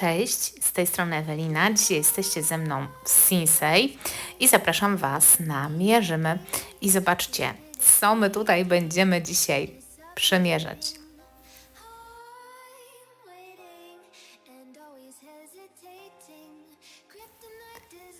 Cześć, z tej strony Ewelina. Dzisiaj jesteście ze mną w Sinsei i zapraszam Was na Mierzymy. I zobaczcie, co my tutaj będziemy dzisiaj przemierzać.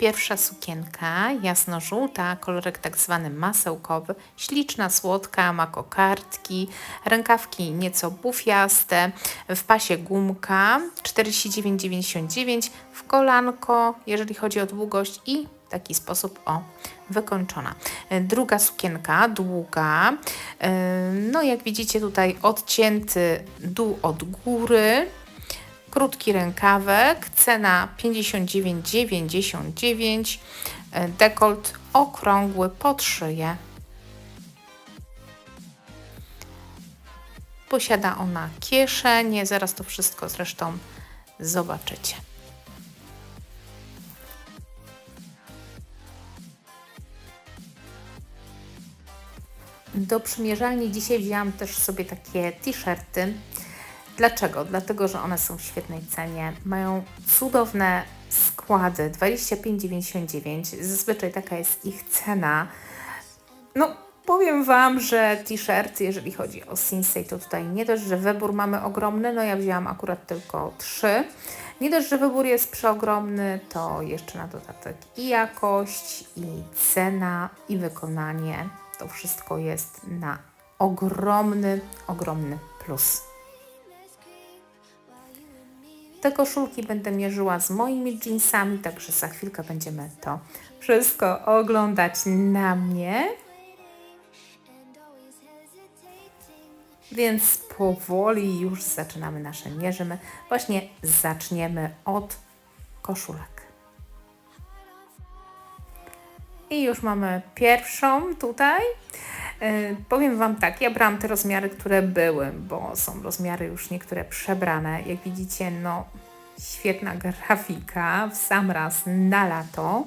Pierwsza sukienka, jasno-żółta, kolorek tak zwany masełkowy, śliczna, słodka, ma kokardki, rękawki nieco bufiaste, w pasie gumka 49,99, w kolanko, jeżeli chodzi o długość i taki sposób o wykończona. Druga sukienka, długa, no jak widzicie tutaj odcięty dół od góry, krótki rękawek, cena 59,99, e, dekolt okrągły pod szyję. Posiada ona kieszenie, zaraz to wszystko zresztą zobaczycie. Do przymierzalni dzisiaj wzięłam też sobie takie t-shirty Dlaczego? Dlatego, że one są w świetnej cenie, mają cudowne składy 25,99. Zazwyczaj taka jest ich cena. No, powiem Wam, że t-shirt, jeżeli chodzi o Sinsei, to tutaj nie dość, że wybór mamy ogromny, no ja wzięłam akurat tylko trzy. Nie dość, że wybór jest przeogromny, to jeszcze na dodatek i jakość, i cena, i wykonanie. To wszystko jest na ogromny, ogromny plus. Te koszulki będę mierzyła z moimi jeansami, także za chwilkę będziemy to wszystko oglądać na mnie. Więc powoli już zaczynamy nasze mierzymy. Właśnie zaczniemy od koszulek. I już mamy pierwszą tutaj. E, powiem Wam tak, ja brałam te rozmiary, które były, bo są rozmiary już niektóre przebrane. Jak widzicie, no świetna grafika w sam raz na lato.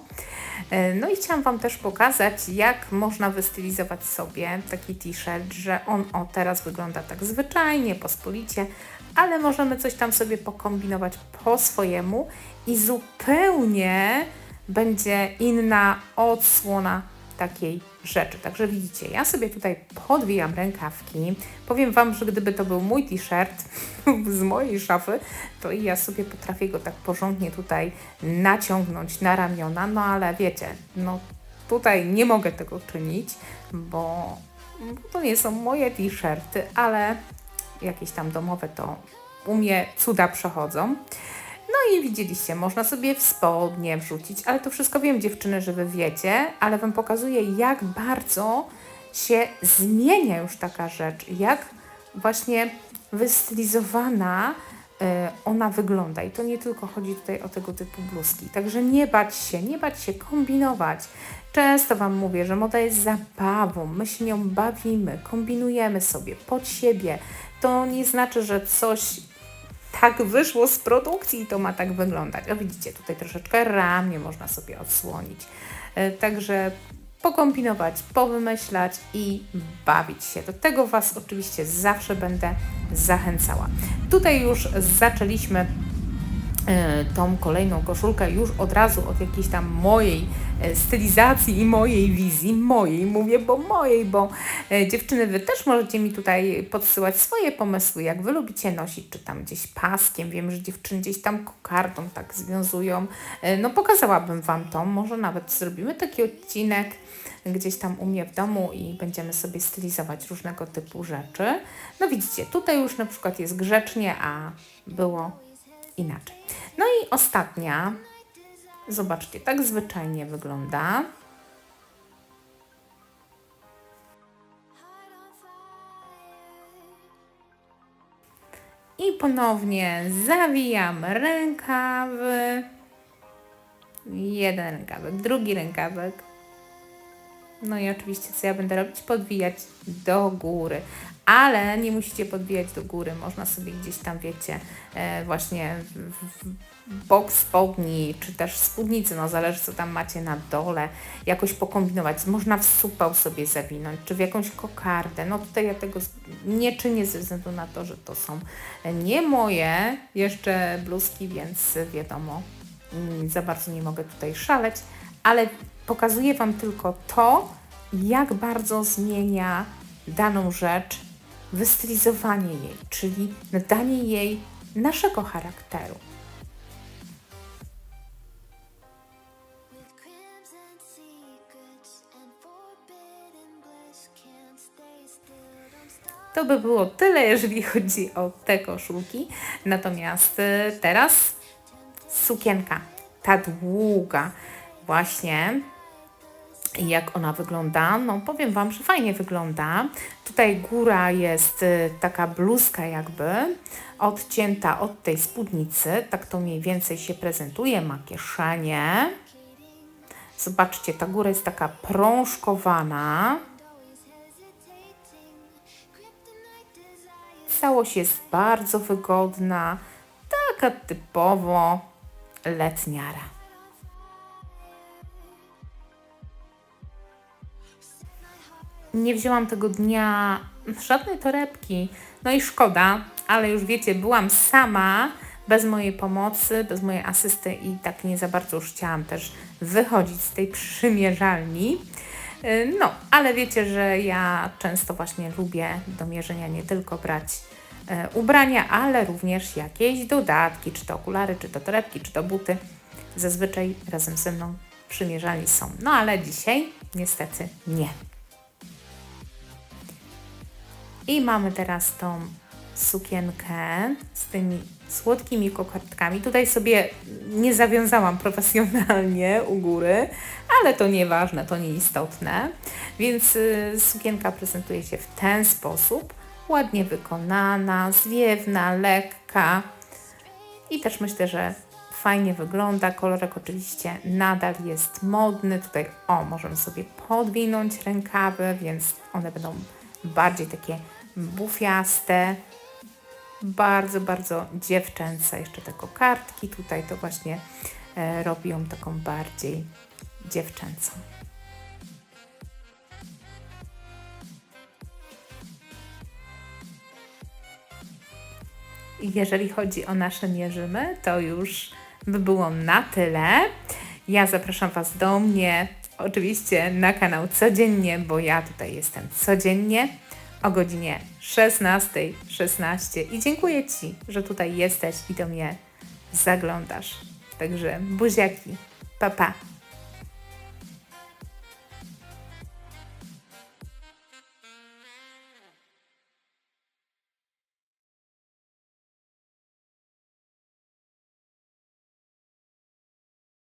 E, no i chciałam Wam też pokazać, jak można wystylizować sobie taki t-shirt, że on o teraz wygląda tak zwyczajnie, pospolicie, ale możemy coś tam sobie pokombinować po swojemu i zupełnie będzie inna odsłona takiej rzeczy. Także widzicie, ja sobie tutaj podwijam rękawki. Powiem Wam, że gdyby to był mój t-shirt z mojej szafy, to i ja sobie potrafię go tak porządnie tutaj naciągnąć na ramiona, no ale wiecie, no tutaj nie mogę tego czynić, bo to nie są moje t-shirty, ale jakieś tam domowe to u mnie cuda przechodzą. No i widzieliście, można sobie w spodnie wrzucić, ale to wszystko wiem dziewczyny, że Wy wiecie, ale Wam pokazuję jak bardzo się zmienia już taka rzecz, jak właśnie wystylizowana y, ona wygląda. I to nie tylko chodzi tutaj o tego typu bluzki. Także nie bać się, nie bać się kombinować. Często Wam mówię, że moda jest zabawą, my się nią bawimy, kombinujemy sobie pod siebie. To nie znaczy, że coś tak wyszło z produkcji i to ma tak wyglądać. A widzicie, tutaj troszeczkę ramię można sobie odsłonić. E, także pokombinować, powymyślać i bawić się. Do tego Was oczywiście zawsze będę zachęcała. Tutaj już zaczęliśmy tą kolejną koszulkę już od razu od jakiejś tam mojej e, stylizacji i mojej wizji, mojej, mówię, bo mojej, bo e, dziewczyny, Wy też możecie mi tutaj podsyłać swoje pomysły, jak Wy lubicie nosić, czy tam gdzieś paskiem, wiem, że dziewczyny gdzieś tam kokardą tak związują, no pokazałabym Wam to, może nawet zrobimy taki odcinek gdzieś tam u mnie w domu i będziemy sobie stylizować różnego typu rzeczy. No widzicie, tutaj już na przykład jest grzecznie, a było inaczej. No i ostatnia, zobaczcie, tak zwyczajnie wygląda. I ponownie zawijam rękawy. Jeden rękawek, drugi rękawek. No i oczywiście co ja będę robić? Podwijać do góry. Ale nie musicie podwijać do góry. Można sobie gdzieś tam, wiecie, e, właśnie w, bok spodni, czy też spódnicy, no zależy co tam macie na dole, jakoś pokombinować. Można w supał sobie zawinąć, czy w jakąś kokardę. No tutaj ja tego nie czynię ze względu na to, że to są nie moje jeszcze bluzki, więc wiadomo, za bardzo nie mogę tutaj szaleć, ale pokazuję Wam tylko to, jak bardzo zmienia daną rzecz wystylizowanie jej, czyli nadanie jej naszego charakteru. To by było tyle, jeżeli chodzi o te koszulki. Natomiast y, teraz sukienka, ta długa, właśnie. Jak ona wygląda? No powiem Wam, że fajnie wygląda. Tutaj góra jest y, taka bluzka jakby, odcięta od tej spódnicy. Tak to mniej więcej się prezentuje, ma kieszenie. Zobaczcie, ta góra jest taka prążkowana. Całość jest bardzo wygodna, taka typowo letniara. Nie wzięłam tego dnia żadnej torebki, no i szkoda, ale już wiecie, byłam sama, bez mojej pomocy, bez mojej asysty i tak nie za bardzo już chciałam też wychodzić z tej przymierzalni. Y, No, ale wiecie, że ja często właśnie lubię do mierzenia nie tylko brać e, ubrania, ale również jakieś dodatki, czy to okulary, czy to torebki, czy to buty. Zazwyczaj razem ze mną przymierzalni są. No ale dzisiaj niestety nie. I mamy teraz tą sukienkę z tymi słodkimi kokardkami. Tutaj sobie nie zawiązałam profesjonalnie u góry, ale to nieważne, to nieistotne. Więc y, sukienka prezentuje się w ten sposób. Ładnie wykonana, zwiewna, lekka. I też myślę, że fajnie wygląda. Kolorek oczywiście nadal jest modny. Tutaj, o, możemy sobie podwinąć rękawy, więc one będą bardziej takie bufiaste. Bardzo, bardzo dziewczęce. Jeszcze te kokardki tutaj to właśnie e, robią taką bardziej dziewczęcą. Jeżeli chodzi o nasze mierzymy, to już by było na tyle. Ja zapraszam Was do mnie, oczywiście na kanał codziennie, bo ja tutaj jestem codziennie o godzinie 16.16 16. i dziękuję Ci, że tutaj jesteś i do mnie zaglądasz. Także buziaki, pa pa.